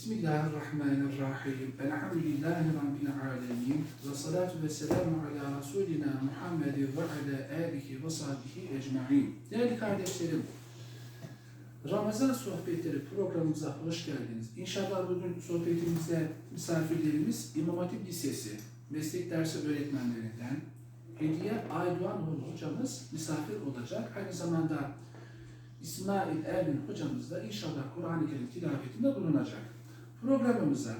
Bismillahirrahmanirrahim. Elhamdülillahi Rabbil alemin. Ve salatu ve selamu ala Resulina Muhammedin ve ala alihi ve sahbihi ecma'in. Değerli kardeşlerim, Ramazan sohbetleri programımıza hoş geldiniz. İnşallah bugün sohbetimizde misafirlerimiz İmam Hatip Lisesi meslek dersi öğretmenlerinden Hediye Aydoğan hocamız misafir olacak. Aynı zamanda İsmail Ergin hocamız da inşallah Kur'an-ı Kerim tilavetinde bulunacak. Programımıza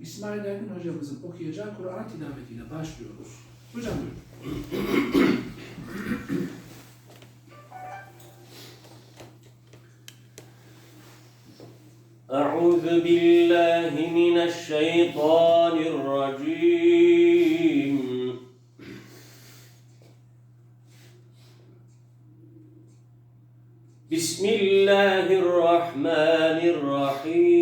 İsmail Ergin hocamızın okuyacağı Kur'an tilavetiyle başlıyoruz. Hocam buyurun. أعوذ بالله من الشيطان الرجيم بسم الله الرحمن الرحيم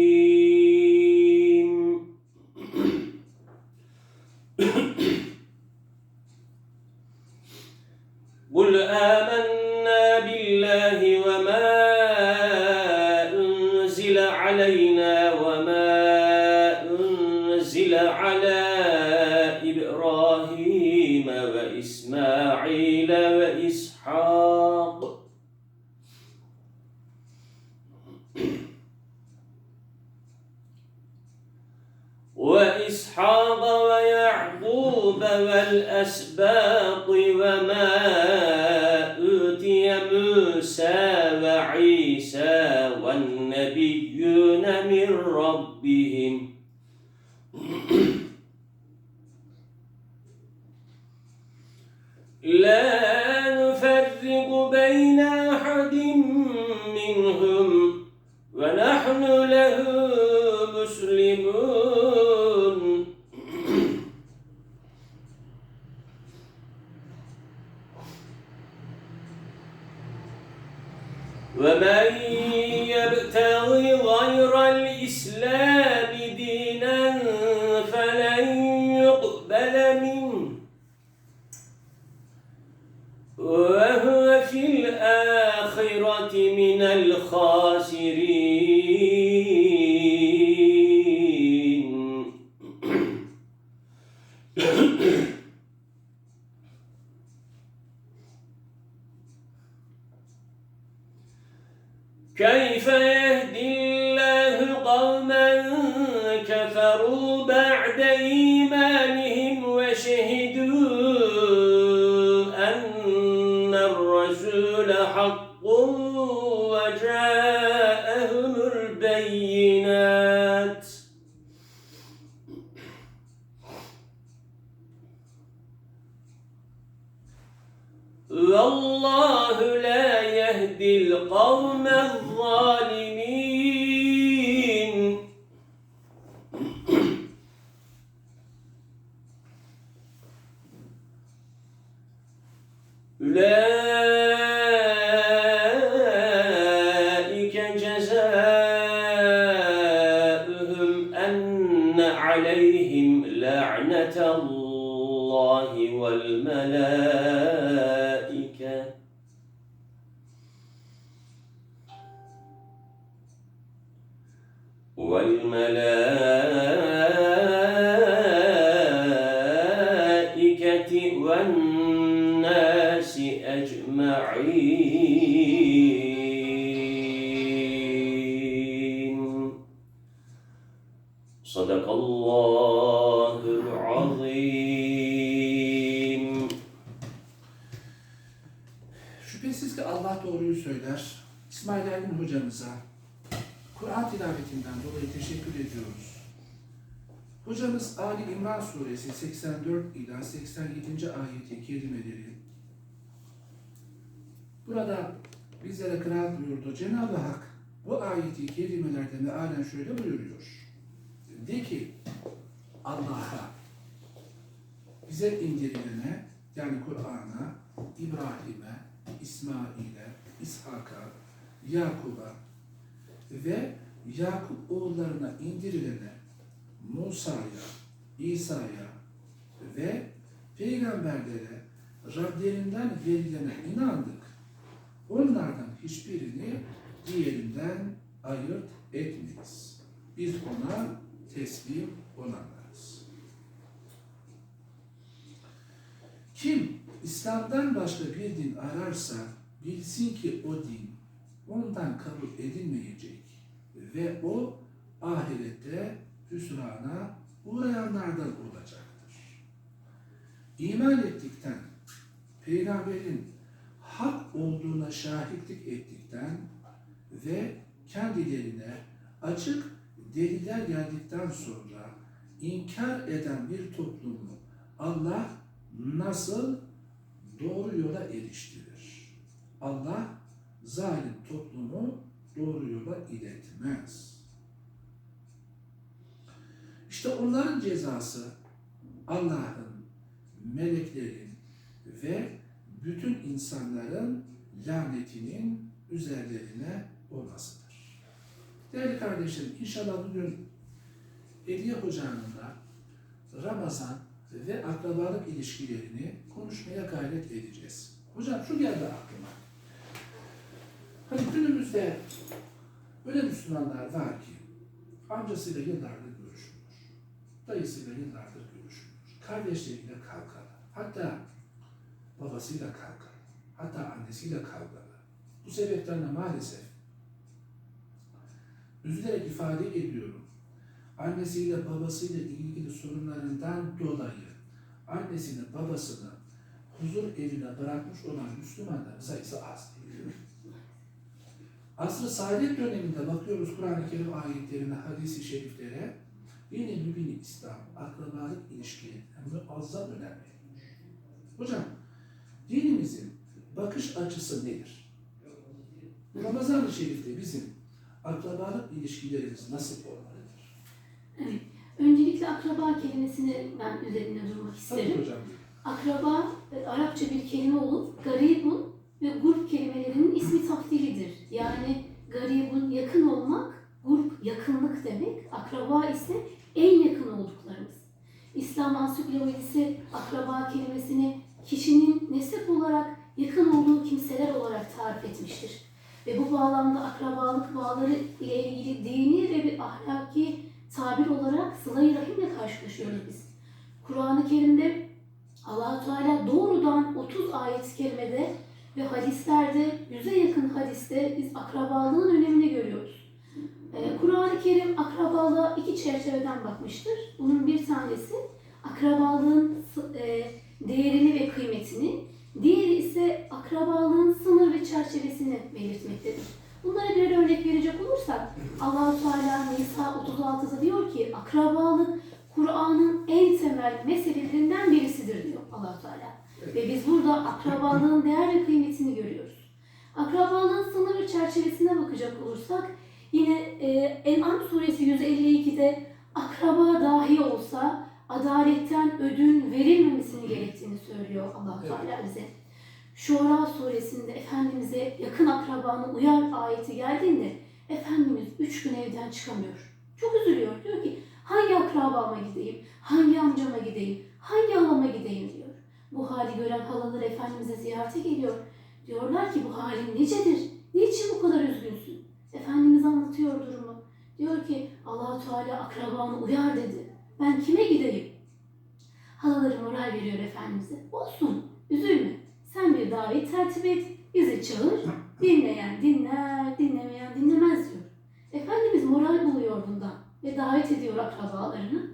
وإسحاق ويعقوب والأسباط وما أوتي موسى وعيسى والنبيون من ربهم. لا نفرق بين أحد منهم ونحن له مسلمون. ومن يبتغي غير الإسلام دينا فلن يقبل منه. وهو في الآخرة من الخاسرين. حق وجاءهم البينات. والله لا يهدي القوم الظالمين. أولئك والملائكة. والملائكة والناس أجمعين. Suresi 84 ila 87. ayeti kerimeleri burada bizlere kıraat buyurdu. Cenab-ı Hak bu ayeti kerimelerde mealen şöyle buyuruyor. De ki Allah'a bize indirilene yani Kur'an'a, İbrahim'e, İsmail'e, İshak'a, Yakub'a ve Yakup oğullarına indirilene Musa'ya, İsa'ya ve peygamberlere Rablerinden verilene inandık. Onlardan hiçbirini diğerinden ayırt etmeyiz. biz ona teslim olanlarız. Kim İslam'dan başka bir din ararsa bilsin ki o din ondan kabul edilmeyecek ve o ahirette hüsrana uğrayanlardan olacaktır. İman ettikten, peygamberin hak olduğuna şahitlik ettikten ve kendilerine açık deliller geldikten sonra inkar eden bir toplumu Allah nasıl doğru yola eriştirir? Allah zalim toplumu doğru yola iletmez. İşte onların cezası Allah'ın, meleklerin ve bütün insanların lanetinin üzerlerine olmasıdır. Değerli kardeşlerim, inşallah bugün Hediye Hoca'nın da Ramazan ve akrabalık ilişkilerini konuşmaya gayret edeceğiz. Hocam şu geldi aklıma. Hani günümüzde öyle Müslümanlar var ki amcasıyla yıllardır. Dayısıyla yıllardır görüşmüyor. Kardeşleriyle kavgalı. Hatta babasıyla kavgalı. Hatta annesiyle kavgalı. Bu sebepten de maalesef üzülerek ifade ediyorum. Annesiyle babasıyla ilgili sorunlarından dolayı annesini babasını huzur evine bırakmış olan Müslümanların sayısı az değil. Asr-ı Saadet döneminde bakıyoruz Kur'an-ı Kerim ayetlerine, hadis-i şeriflere yine mübini İslam, akrabalık ilişkilerine muazzam önem veriyor. Hocam, dinimizin bakış açısı nedir? Ramazan-ı Şerif'te bizim akrabalık ilişkilerimiz nasıl olmalıdır? Evet. Öncelikle akraba kelimesini ben üzerinde durmak Tabii isterim. hocam. Akraba e, Arapça bir kelime olup garibun ve grup kelimelerinin ismi taftilidir. Yani garibun yakın olmak, grup yakınlık demek. Akraba ise en yakın olduklarımız. İslam ansiklopedisi akraba kelimesini kişinin nesep olarak yakın olduğu kimseler olarak tarif etmiştir. Ve bu bağlamda akrabalık bağları ile ilgili dini ve bir ahlaki tabir olarak sıla-i rahimle karşılaşıyoruz biz. Kur'an-ı Kerim'de allah Teala doğrudan 30 ayet-i ve hadislerde, yüze yakın hadiste biz akrabalığın önemini görüyoruz. Ee, Kur'an-ı Kerim akrabalığa iki çerçeveden bakmıştır. Bunun bir tanesi akrabalığın e, değerini ve kıymetini, diğeri ise akrabalığın sınır ve çerçevesini belirtmektedir. Bunlara birer örnek verecek olursak allah Teala Nisa 36'da diyor ki akrabalık Kur'an'ın en temel meselelerinden birisidir diyor allah Teala. Ve biz burada akrabalığın değer ve kıymetini görüyoruz. Akrabalığın sınır ve çerçevesine bakacak olursak yine e, En'am suresi 152'de akraba dahi olsa adaletten ödün verilmemesini gerektiğini söylüyor allah Evet. Teala bize. Şura suresinde Efendimiz'e yakın akrabanı uyar ayeti geldiğinde Efendimiz üç gün evden çıkamıyor. Çok üzülüyor. Diyor ki hangi akrabama gideyim, hangi amcama gideyim, hangi halama gideyim diyor. Bu hali gören halalar Efendimiz'e ziyarete geliyor. Diyorlar ki bu halin nicedir? Niçin bu kadar üzgünsün? Efendimiz anlatıyor durumu. Diyor ki allah Teala akrabanı uyar dedi. Ben kime gideyim? Halaları moral veriyor Efendimiz'e. Olsun, üzülme. Sen bir davet tertip et, bizi çağır. Dinleyen dinler, dinlemeyen dinlemez diyor. Efendimiz moral buluyor bundan ve davet ediyor akrabalarını.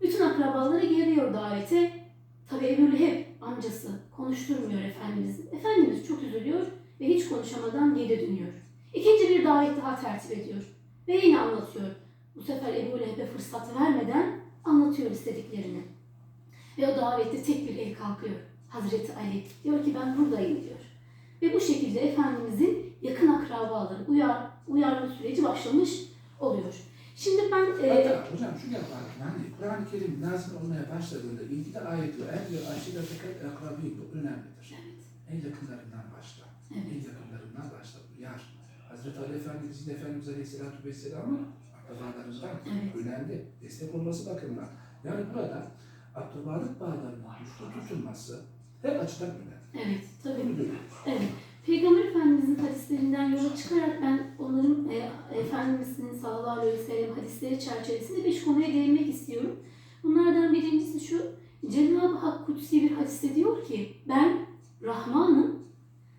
Bütün akrabaları geliyor davete. Tabi Ebu Leheb amcası konuşturmuyor Efendimiz. Efendimiz çok üzülüyor ve hiç konuşamadan geri dönüyor. İkinci bir davet daha tertip ediyor ve yine anlatıyor. Bu sefer Ebu Leheb'e fırsat vermeden anlatıyor istediklerini. Ve o davette tek bir el kalkıyor. Hazreti Ali diyor ki ben buradayım diyor. Ve bu şekilde Efendimizin yakın akrabaları uyar, uyarma süreci başlamış oluyor. Şimdi ben e, Hatta hocam şu aklıma hani Kur'an-ı Kerim nazil olmaya başladığında ilgili ayet ve en ve aşire fakat akrabi bu önemlidir. En yakınlarından başla. En evet, yakınlarından başla. Uyar. Hazreti Ali Efendimizin Efendimiz Aleyhisselatü Vesselam'ın akrabalarından Evet. önemli. Destek olması bakımından. Yani burada akrabalık bağlarının güçlü tutulması her açıdan önemli. evet tabii. Evet. Peygamber Efendimizin hadislerinden yola çıkarak ben onların e, Efendimizin sallallahu aleyhi ve sellem hadisleri çerçevesinde beş konuya değinmek istiyorum. Bunlardan birincisi şu, Cenab-ı Hak kutsi bir hadiste diyor ki, ben Rahmanım,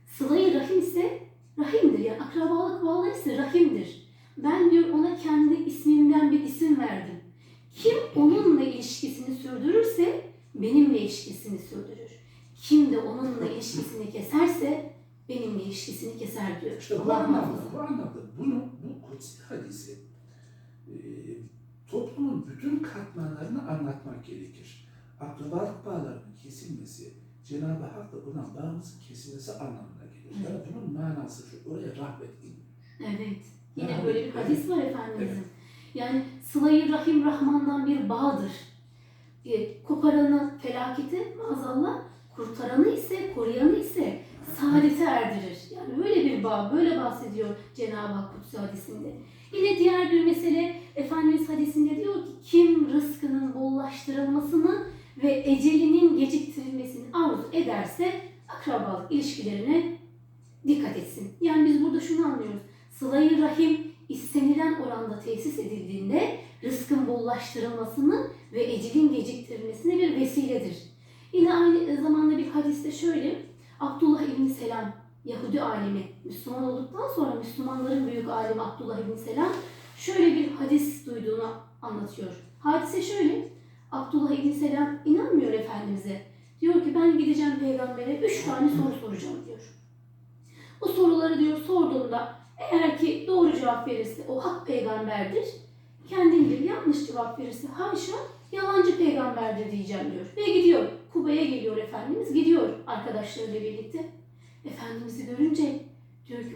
sıla-i rahim ise rahimdir. Yani akrabalık bağları ise rahimdir. Ben diyor ona kendi ismimden bir isim verdim. Kim onunla ilişkisini sürdürürse benimle ilişkisini sürdürür. Kim de onunla ilişkisini keserse benimle ilişkisini keser diyor. İşte bu anlamda, bu anlamda bunu, bu kutsi hadisi e, toplumun bütün katmanlarını anlatmak gerekir. Akrabalık bağlarının kesilmesi, Cenab-ı Hak'la buna bağımızın kesilmesi anlamına Yani bunun manası şu, oraya rahmet inmiyor. Evet. Yine Yani, böyle bir hadis var Efendimizin. Evet. Yani sıla-i rahim Rahman'dan bir bağdır. E, koparanı felakete maazallah, kurtaranı ise, koruyanı ise saadete erdirir. Yani böyle bir bağ, böyle bahsediyor Cenab-ı Hak Kutsi hadisinde. Yine diğer bir mesele Efendimiz hadisinde diyor ki kim rızkının bollaştırılmasını ve ecelinin geciktirilmesini arzu ederse akrabalık ilişkilerine dikkat etsin. Yani biz burada şunu anlıyoruz. Sıla-i Rahim istenilen oranda tesis edildiğinde rızkın bollaştırılmasını ve ecelin geciktirilmesine bir vesiledir. Yine aynı zamanda bir hadiste şöyle, Abdullah İbni Selam, Yahudi alimi, Müslüman olduktan sonra Müslümanların büyük alimi Abdullah İbni Selam şöyle bir hadis duyduğunu anlatıyor. Hadise şöyle, Abdullah İbni Selam inanmıyor Efendimiz'e. Diyor ki ben gideceğim peygambere üç tane soru soracağım diyor. Bu soruları diyor sorduğunda eğer ki doğru cevap verirse o hak peygamberdir. Kendim diyor yanlış cevap verirse haşa yalancı peygamberdir diyeceğim diyor. Ve gidiyor. Kuba'ya geliyor Efendimiz. Gidiyor arkadaşlarıyla birlikte. Efendimiz'i görünce diyor ki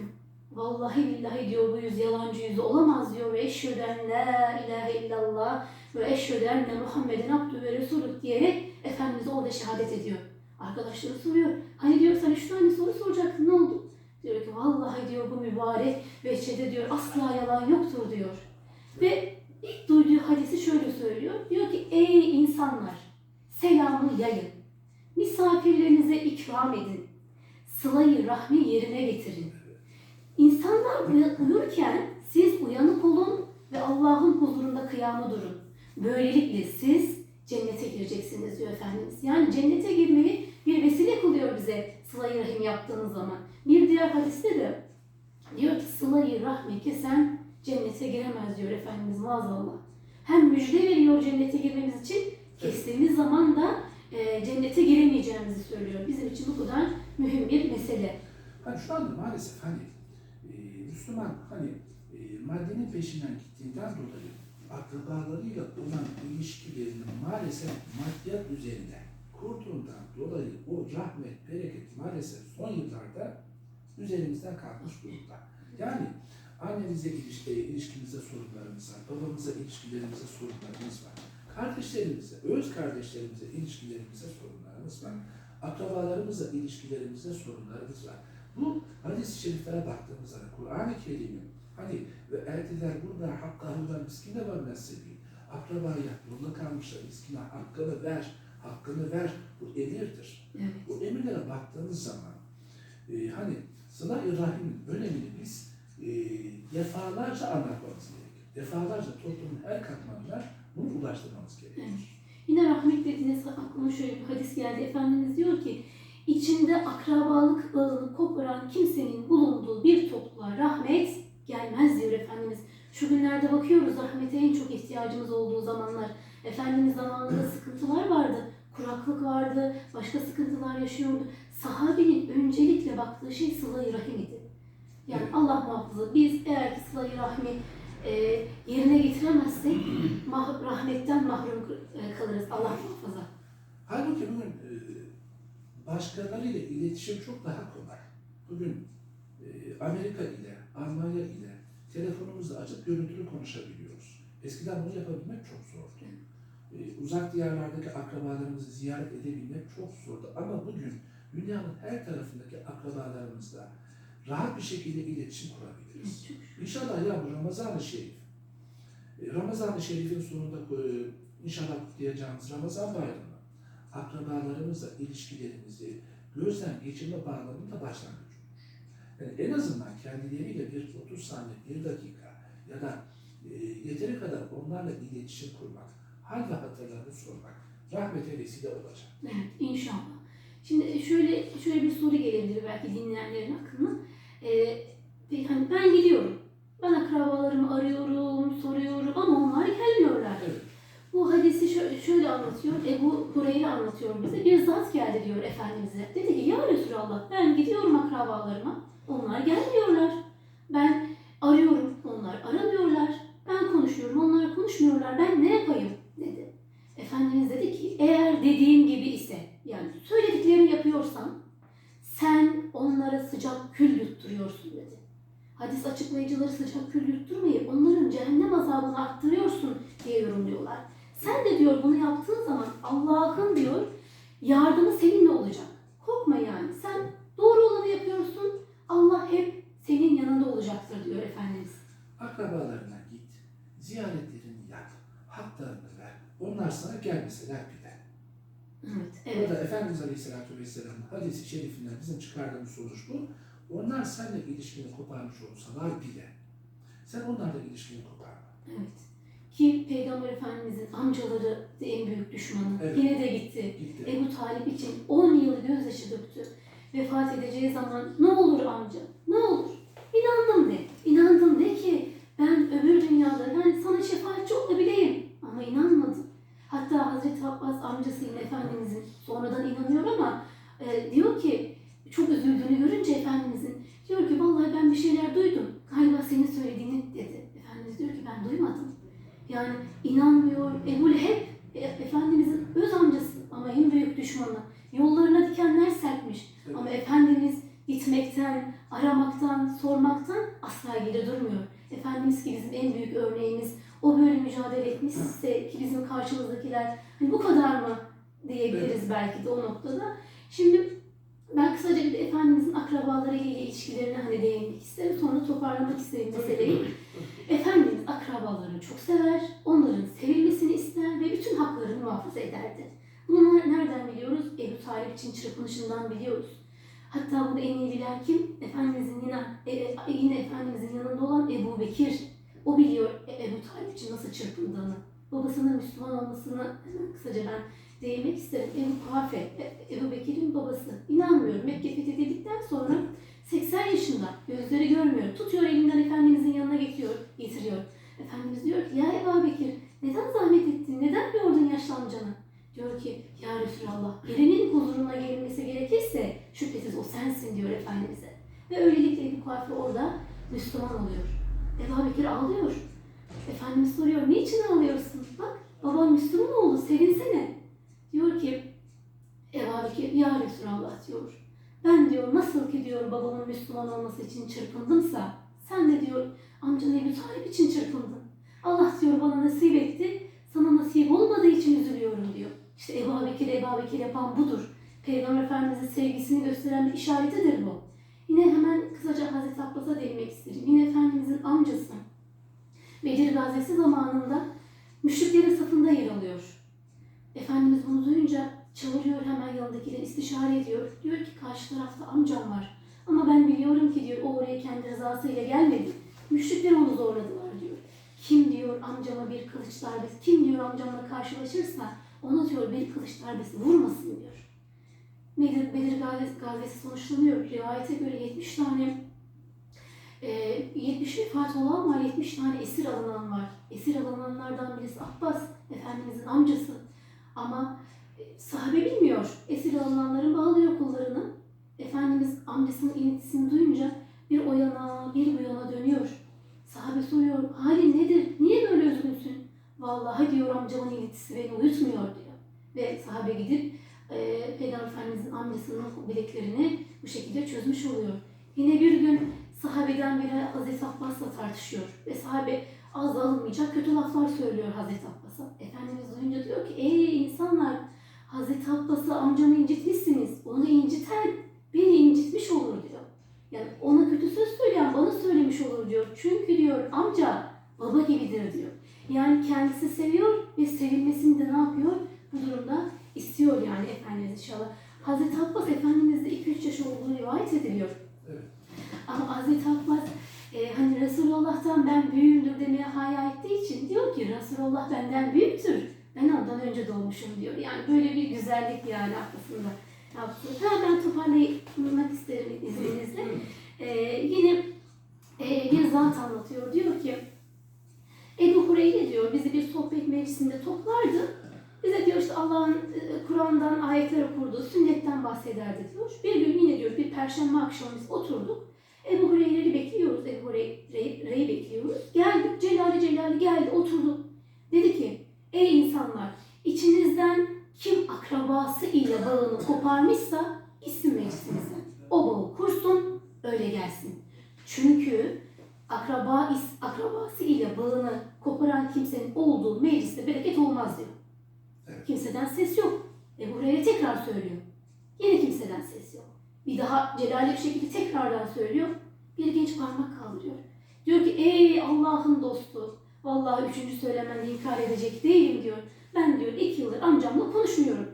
vallahi billahi diyor bu yüz yalancı yüzü olamaz diyor. Ve eşhöden la ilahe illallah ve eşhöden enne Muhammeden abdü ve resulü diyerek Efendimiz orada şehadet ediyor. Arkadaşları soruyor. Hani diyor sen üç tane soru soracaktın ne oldu? Diyor ki vallahi diyor bu mübarek veçede diyor asla yalan yoktur diyor. Ve ilk duyduğu hadisi şöyle söylüyor. Diyor ki ey insanlar selamı yayın. Misafirlerinize ikram edin. Sılayı rahmi yerine getirin. İnsanlar uyurken siz uyanık olun ve Allah'ın huzurunda kıyamı durun. Böylelikle siz cennete gireceksiniz diyor Efendimiz. Yani cennete girmeyi bir vesile kılıyor bize sıla-i rahim yaptığınız zaman. Bir diğer hadiste de diyor ki sıla-i rahmi kesen cennete giremez diyor Efendimiz maazallah. Hem müjde veriyor cennete girmemiz için kestiğimiz zaman da e, cennete giremeyeceğimizi söylüyor. Bizim için bu kadar mühim bir mesele. Hani şu anda maalesef hani e, Müslüman hani e, maddenin peşinden gittiğinden dolayı akrabalarıyla olan ilişkilerini maalesef maddiyat üzerine kurduğundan dolayı o rahmet, bereket maalesef son yıllarda üzerimizden kalkmış durumda. Yani annemize ilişki, ilişkimize sorunlarımız var, babamıza ilişkilerimize sorunlarımız var, kardeşlerimize, öz kardeşlerimize ilişkilerimize sorunlarımız var, akrabalarımızla ilişkilerimize sorunlarımız var. Bu hadis-i şeriflere baktığımız zaman Kur'an-ı Kerim'in hani ve erdiler burada hakkahudan miskine var nesili. Akrabaya yolda kalmışlar miskine hakkını ver, hakkını ver. Bu emirdir. Evet. Bu emirlere baktığımız zaman e, hani sıla-i rahimin önemini biz e, defalarca anlatmamız gerekir. Defalarca toplumun her katmanına bunu ulaştırmamız gerekir. Evet. Yine rahmet dediğiniz aklıma şöyle bir hadis geldi. Efendimiz diyor ki içinde akrabalık bağını koparan kimsenin bulunduğu bir topluluğa rahmet gelmez diyor Efendimiz. Şu günlerde bakıyoruz rahmete en çok ihtiyacımız olduğu zamanlar. Efendimiz zamanında sıkıntılar vardı. Kuraklık vardı, başka sıkıntılar yaşıyordu. Sahabenin öncelikle baktığı şey sıla-i rahim idi. Yani. Allah muhafaza biz eğer ki sıla-i rahmi e, yerine getiremezsek mah- rahmetten mahrum e, kalırız Allah muhafaza. Halbuki bugün e, başkalarıyla iletişim çok daha kolay. Bugün e, Amerika ile, Almanya ile telefonumuzu açıp görüntülü konuşabiliyoruz. Eskiden bunu yapabilmek çok zordu. E, uzak diyarlardaki akrabalarımızı ziyaret edebilmek çok zordu. Ama bugün dünyanın her tarafındaki akrabalarımızla rahat bir şekilde iletişim kurabiliriz. İnşallah ya bu Ramazan-ı Şerif. e, Ramazan-ı Şerif'in sonunda e, inşallah kutlayacağımız Ramazan bayramı akrabalarımızla ilişkilerimizi gözden geçirme bağlamında başlangıç en azından kendileriyle bir 30 saniye, bir dakika ya da e, yeteri kadar onlarla iletişim kurmak, hal ve hatırlarını sormak rahmete vesile olacak. Evet, inşallah. Şimdi şöyle şöyle bir soru gelebilir belki dinleyenlerin aklına. Ee, hani ben gidiyorum. Ben akrabalarımı arıyorum, soruyorum ama onlar gelmiyorlar. Evet. Bu hadisi şö- şöyle anlatıyor. Ebu Hureyre anlatıyor bize. Bir zat geldi diyor Efendimiz'e. Dedi ki ya Resulallah ben gidiyorum akrabalarıma. Onlar gelmiyorlar. Ben arıyorum. Onlar aramıyorlar. Ben konuşuyorum. Onlar konuşmuyorlar. Ben ne yapayım? dedi. Efendimiz dedi ki eğer dediğim gibi ise yani söylediklerini yapıyorsan sen onlara sıcak kül yutturuyorsun dedi. Hadis açıklayıcıları sıcak kül yutturmayıp onların cehennem azabını arttırıyorsun diye yorumluyorlar. Sen de diyor bunu yaptığın zaman Allah'ın diyor yardımı seninle olacak. Korkma yani. Sen doğru olanı yapıyorsun. Allah hep senin yanında olacaktır diyor Efendimiz. Akrabalarına git, ziyaretlerini yap, haklarını ver. Onlar sana gelmeseler bile. Evet, evet. Burada Efendimiz Aleyhisselatü Vesselam'ın hadisi şerifinden bizim çıkardığımız sonuç bu. Onlar seninle ilişkini koparmış olsalar bile sen onlarla ilişkini koparma. Evet. Ki Peygamber Efendimizin amcaları en büyük düşmanı. Evet. Yine de gitti. Gitti. Ebu Talip için 10 yıl gözyaşı döktü. Vefat edeceği zaman ne olur amca, ne olur? İnandım de. İnandım de ki ben öbür dünyada yani sana şefaatçi olabileyim. Ama inanmadım. Hatta Hazreti Abbas amcası yine Efendimizin sonradan inanıyor ama e, diyor ki çok üzüldüğünü görünce Efendimizin diyor ki vallahi ben bir şeyler duydum. Galiba senin söylediğini dedi. Efendimiz diyor ki ben duymadım. Yani inanmıyor. Ebu Leheb e, Efendimizin öz amcası ama en büyük düşmanı. Yollarına dikenler serpmiş. Evet. Ama Efendimiz gitmekten, aramaktan, sormaktan asla geri durmuyor. Efendimiz ki bizim en büyük örneğimiz. O böyle mücadele etmişse ki bizim karşımızdakiler hani bu kadar mı diyebiliriz belki de o noktada. Şimdi ben kısaca bir de Efendimizin akrabaları ile ilişkilerine hani değinmek isterim. Sonra toparlamak isterim meseleyi. Efendimiz akrabalarını çok sever, onların sevilmesini ister ve bütün haklarını muhafaza ederdi. Bunu nereden biliyoruz? Ebu Talip için çırpınışından biliyoruz. Hatta bunu en iyi bilen kim? Efendimizin yine, e, e, yine Efendimizin yanında olan Ebu Bekir. O biliyor e, Ebu Talip için nasıl çırpındığını. Babasının Müslüman olmasını hemen kısaca ben değinmek isterim. Ebu Kuhafe, e, Ebu Bekir'in babası. İnanmıyorum. Mekke fethedildikten sonra 80 yaşında, gözleri görmüyor. Tutuyor elinden Efendimizin yanına getiriyor, getiriyor. Efendimiz diyor ki, ya Ebu Bekir neden zahmet ettin, neden yordun yaşlı amcanı? Diyor ki, ya Resulallah, birinin huzuruna gelinmesi gerekirse şüphesiz o sensin diyor Efendimiz'e. Ve öylelikle Ebu Kuhafe orada Müslüman oluyor. Ebu Bekir ağlıyor. Efendimiz soruyor, niçin ağlıyorsun? Bak, baban Müslüman oldu, sevinsene. Diyor ki, Ebu Bekir, ya Resulallah diyor. Ben diyor nasıl ki diyor babamın Müslüman olması için çırpındımsa sen de diyor amcanın Ebu Talip için çırpındın. Allah diyor bana nasip etti. Sana nasip olmadığı için üzülüyorum diyor. İşte Ebu Bekir, Ebu Bekir yapan budur. Peygamber Efendimiz'in sevgisini gösteren bir işaretidir bu. Yine hemen kısaca Hazreti Abbas'a değinmek isterim. Yine Efendimiz'in amcası Bedir gazvesi zamanında müşriklerin safında yer alıyor. Efendimiz bunu duyunca çağırıyor hemen yanındakileri istişare ediyor. Diyor ki karşı tarafta amcam var. Ama ben biliyorum ki diyor o oraya kendi rızasıyla gelmedi. Müşrikler onu zorladılar diyor. Kim diyor amcama bir kılıç darbesi, kim diyor amcamla karşılaşırsa ona diyor bir kılıç darbesi vurmasın diyor. Bedir, Bedir gazvesi sonuçlanıyor. Rivayete göre 70 tane e, 70 vefat olan var, 70 tane esir alınan var. Esir alınanlardan birisi Abbas, Efendimizin amcası. Ama e, sahabe bilmiyor. Esir alınanların bağlıyor kollarını. Efendimiz amcasının inletisini duyunca bir o yana bir bu yana dönüyor. Sahabe soruyor, halin nedir? Niye böyle üzgünsün? Vallahi diyor amcamın inletisi beni uyutmuyor diyor. Ve sahabe gidip e, Peygamber Efendimizin amcasının bileklerini bu şekilde çözmüş oluyor. Yine bir gün sahabeden biri Hazreti Abbas'la tartışıyor. Ve sahabe az alınmayacak kötü laflar söylüyor Hazreti Abbas'a. Efendimiz duyunca diyor ki ey insanlar Hazreti Abbas'ı amcamı incitmişsiniz. Onu inciten beni incitmiş olur diyor. Yani ona kötü söz söyleyen bana söylemiş olur diyor. Çünkü diyor amca baba gibidir diyor. Yani kendisi seviyor ve sevilmesini de ne yapıyor? Bu durumda istiyor yani Efendimiz inşallah. Hazreti Abbas Efendimiz'de 2-3 yaş olduğu rivayet ediliyor. Evet. Ama Hazreti Abbas e, hani Resulullah'tan ben büyüğümdür demeye haya ettiği için diyor ki Resulullah benden büyüktür. Ben ondan önce doğmuşum diyor. Yani böyle bir güzellik yani aklısında. Ha ben toparlamak isterim izninizle. E, yine e, bir zat anlatıyor. Diyor ki Ebu Hureyre diyor bizi bir sohbet meclisinde toplardı. Bize diyor işte Allah'ın e, Kur'an'dan ayetler okurdu, sünnetten bahsederdi diyor. Bir gün yine diyor bir perşembe akşamı biz oturduk. Ebu Hureyre'yi bekliyoruz, Ebu Hureyre'yi bekliyoruz. Geldik, Celali Celali geldi, oturdu. Dedi ki, ey insanlar, içinizden kim akrabası ile bağını koparmışsa gitsin meclisimize. O bağı kursun, öyle gelsin. Çünkü akraba is, akrabası ile bağını koparan kimsenin olduğu mecliste bereket olmaz diyor. Kimseden ses yok. Ebu Hureyre tekrar söylüyor. Yine kimseden ses yok. Bir daha celali bir şekilde tekrardan söylüyor. Bir genç parmak kaldırıyor. Diyor ki ey Allah'ın dostu. Vallahi üçüncü söylemende inkar edecek değilim diyor. Ben diyor iki yıldır amcamla konuşmuyorum.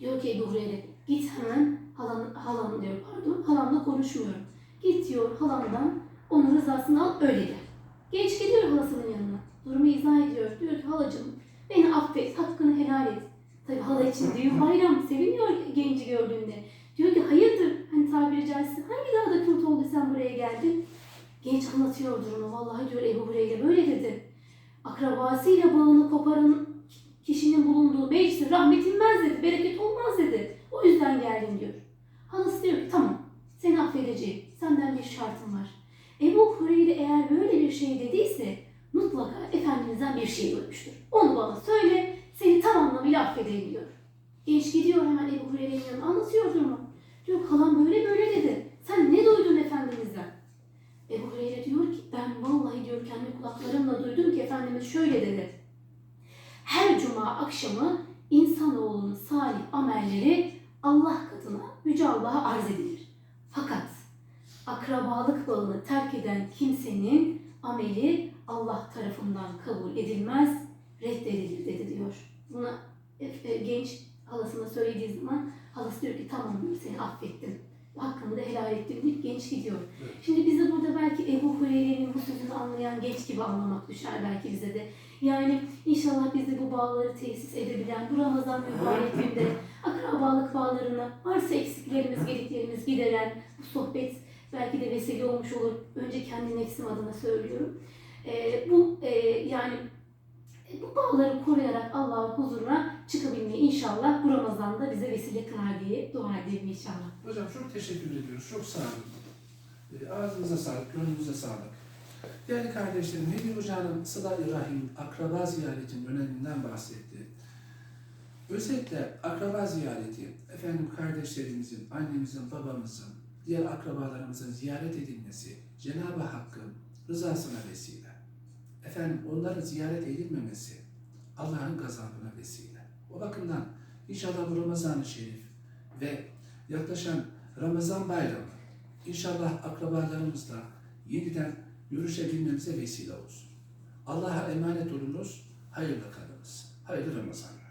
Diyor ki Ebu Hureyre git hemen halan, halam diyor pardon halamla konuşmuyorum. Git diyor halamdan onun rızasını al öyle gel. Genç gidiyor halasının yanına. Durumu izah ediyor. Diyor ki halacığım beni affet hakkını helal et. Tabi hala için düğün bayram seviniyor genci gördüğünde. Diyor ki hayırdır hani tabiri caizse hangi dağda kurt oldu sen buraya geldin? Genç anlatıyor durumu. Vallahi diyor Ebu Hureyre böyle dedi. Akrabasıyla bağını koparan kişinin bulunduğu meclise rahmet inmez dedi. Bereket olmaz dedi. O yüzden geldim diyor. Halası diyor ki tamam seni affedeceğim. Senden bir şartım var. Ebu Hureyre eğer böyle bir şey dediyse mutlaka Efendimiz'den bir şey duymuştur. Onu bana söyle seni tam anlamıyla affedeyim diyor. Genç gidiyor hemen Ebu Hureyre'nin yanına anlatıyor durumu. Diyor halam böyle böyle dedi. Sen ne duydun Efendimiz'den? Ebu Hureyre diyor ki ben vallahi diyor kendi kulaklarımla duydum ki Efendimiz şöyle dedi. Her cuma akşamı insanoğlunun salih amelleri Allah katına Yüce Allah'a arz edilir. Fakat akrabalık bağını terk eden kimsenin ameli Allah tarafından kabul edilmez, reddedilir dedi diyor. Buna e, e, genç halasına söylediği zaman halası diyor ki tamam seni affettim. Hakkımı da helal ettim deyip genç gidiyor. Evet. Şimdi bize burada belki Ebu Hureyre'nin bu sözünü anlayan genç gibi anlamak düşer belki bize de. Yani inşallah biz de bu bağları tesis edebilen, bu Ramazan mübarek günde akrabalık bağlarını varsa eksiklerimiz, gediklerimiz gideren bu sohbet belki de vesile olmuş olur. Önce kendi nefsim adına söylüyorum. Ee, bu e, yani e, bu bağları koruyarak Allah'ın huzuruna çıkabilmeyi inşallah bu Ramazan'da bize vesile kılar diye dua edelim inşallah. Hocam çok teşekkür ediyoruz. Çok sağ olun. E, Ağzınıza sağlık, gönlünüze sağlık. Değerli kardeşlerim, Nebi Hoca'nın Sıla-i Rahim, akraba ziyaretinin öneminden bahsetti. Özetle akraba ziyareti, efendim kardeşlerimizin, annemizin, babamızın, diğer akrabalarımızın ziyaret edilmesi, Cenab-ı Hakk'ın rızasına vesile. Efendim onların ziyaret edilmemesi, Allah'ın gazabına vesile. O bakımdan inşallah bu Ramazan-ı Şerif ve yaklaşan Ramazan bayramı inşallah akrabalarımızla yeniden görüşebilmemize vesile olsun. Allah'a emanet olunuz, hayırlı kalınız. Hayırlı Ramazan.